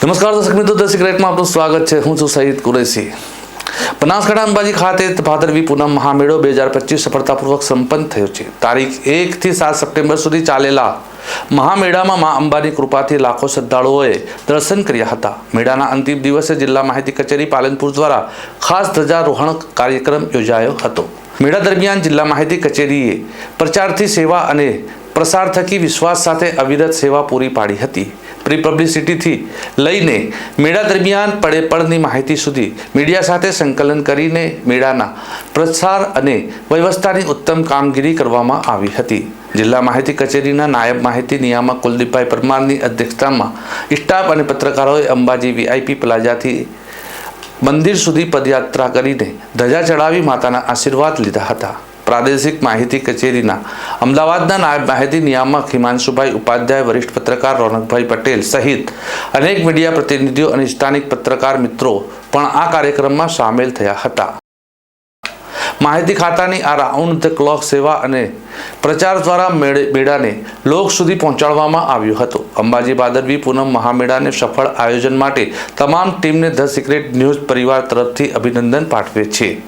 નમસ્કાર દર્શક મિત્રો, ધ સિક્રેટમાં આપનું સ્વાગત છે. હું છું સહિત કુરેશી. બનાસકાંઠા અંબાજી ખાતે ભાદરવી પૂનમ મહામેળો બે હજાર પચીસ સફળતાપૂર્વક સંપન્ન થયો છે. તારીખ એકથી સાત સપ્ટેમ્બર સુધી ચાલેલા મહામેળામાં મા અંબાની કૃપાથી લાખો શ્રદ્ધાળુઓએ દર્શન કર્યા હતા. મેળાના અંતિમ દિવસે જિલ્લા માહિતી કચેરી પાલનપુર દ્વારા ખાસ ધ્વજારોહણ કાર્યક્રમ યોજાયો હતો. મેળા દરમિયાન જિલ્લા માહિતી કચેરીએ પ્રચારથી સેવા અને પ્રસાર થકી વિશ્વાસ સાથે અવિરત સેવા પૂરી પાડી હતી. પ્રી પબ્લિસિટીથી લઈને મેળા દરમિયાન પડે પડની માહિતી સુધી મીડિયા સાથે સંકલન કરીને મેળાના પ્રસાર અને વ્યવસ્થાની ઉત્તમ કામગીરી કરવામાં આવી હતી. જિલ્લા માહિતી કચેરીના નાયબ માહિતી નિયામક કુલદીપભાઈ પરમારની અધ્યક્ષતામાં સ્ટાફ અને પત્રકારોએ અંબાજી વીઆઈપી પ્લાઝાથી મંદિર સુધી પદયાત્રા કરીને ધજા ચડાવી માતાના આશીર્વાદ લીધા હતા. પ્રાદેશિક માહિતી કચેરીના અમદાવાદના નાયબ માહિતી નિયામક હિમાંશુભાઈ ઉપાધ્યાય, વરિષ્ઠ પત્રકાર રોનકભાઈ પટેલ સહિત અનેક મીડિયા પ્રતિનિધિઓ અને સ્થાનિક પત્રકાર મિત્રો પણ આ કાર્યક્રમમાં સામેલ થયા હતા. માહિતી ખાતાની આ રાઉન્ડ ધ ક્લોક સેવા અને પ્રચાર દ્વારા મેળે, મેળાને લોક સુધી પહોંચાડવામાં આવ્યો હતો. અંબાજી ભાદરવી પૂનમ મહામેળાને સફળ આયોજન માટે તમામ ટીમને ધ સિક્રેટ ન્યૂઝ પરિવાર તરફથી અભિનંદન પાઠવે છે.